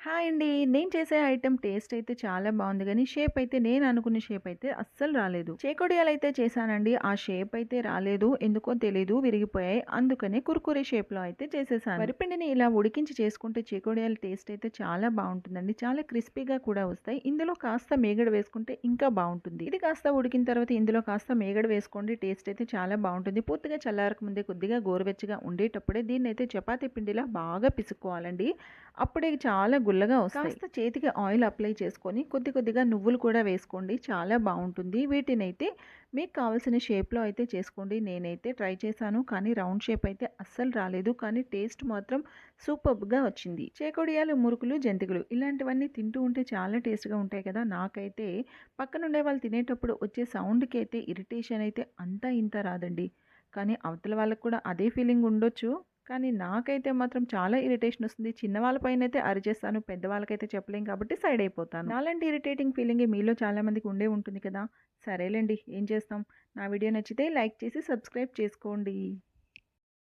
Hi అండి. నేను చేసే ఐటమ్ టేస్ట్ అయితే చాలా బాగుంది కానీ షేప్ అయితే నేను అనుకున్న షేప్ అయితే అస్సలు రాలేదు. చేకోడియాలైతే చేశానండి. ఆ షేప్ అయితే రాలేదు. ఎందుకో తెలీదు విరిగిపోయాయి. అందుకనే కుర్కురే షేప్‌లో అయితే చేసేసాను. వరిపిండిని ఇలా ఉడికించి చేసుకుంటే చేకోడియాల టేస్ట్ అయితే చాలా బాగుంటుందండి చాలా క్రిస్పీగా కూడా వస్తాయి. ఇందులో కాస్త మేగడ వేసుకుంటే ఇంకా బాగుంటుంది ఇది కాస్త ఉడికిన తర్వాత ఇందులో కాస్త మేగడ వేసుకోండి. టేస్ట్ అయితే చాలా బాగుంటుంది పూర్తిగా చల్లారక ముందే కొద్దిగా గోరువెచ్చగా ఉండేటప్పుడే దీన్నైతే చపాతీ పిండిలా బాగా పిసుకోవాలండి అప్పుడే చాలా గుల్లగా వస్తాయి. కాస్త చేతికి ఆయిల్ అప్లై చేసుకొని కొద్ది కొద్దిగా నువ్వులు కూడా వేసుకోండి. చాలా బావుంటుంది. వీటినైతే మీకు కావాల్సిన షేప్‌లో అయితే చేసుకోండి. నేనైతే ట్రై చేశాను. కానీ రౌండ్ షేప్ అయితే అస్సలు రాలేదు. కానీ టేస్ట్ మాత్రం సూపర్బ్‌గా వచ్చింది. చేకొడియాలు మురుకులు, జంతికలు ఇలాంటివన్నీ తింటూ ఉంటే చాలా టేస్ట్‌గా ఉంటాయి కదా! నాకైతే పక్కనుండే వాళ్ళు తినేటప్పుడు వచ్చే సౌండ్‌కి అయితే ఇరిటేషన్ అయితే అంతా ఇంత రాదండి. కానీ అవతల వాళ్ళకి కూడా అదే ఫీలింగ్ ఉండొచ్చు. కానీ నాకైతే మాత్రం చాలా ఇరిటేషన్ వస్తుంది. చిన్నవాళ్ళ అయితే అరిచేస్తాను. పెద్దవాళ్ళకైతే చెప్పలేం కాబట్టి సైడ్ అయిపోతాను. నాలాంటి ఇరిటేటింగ్ ఫీలింగే మీలో చాలామందికి ఉండే ఉంటుంది కదా! సరేలేండి ఏం చేస్తాం. నా వీడియో నచ్చితే లైక్ చేసి సబ్స్క్రైబ్ చేసుకోండి.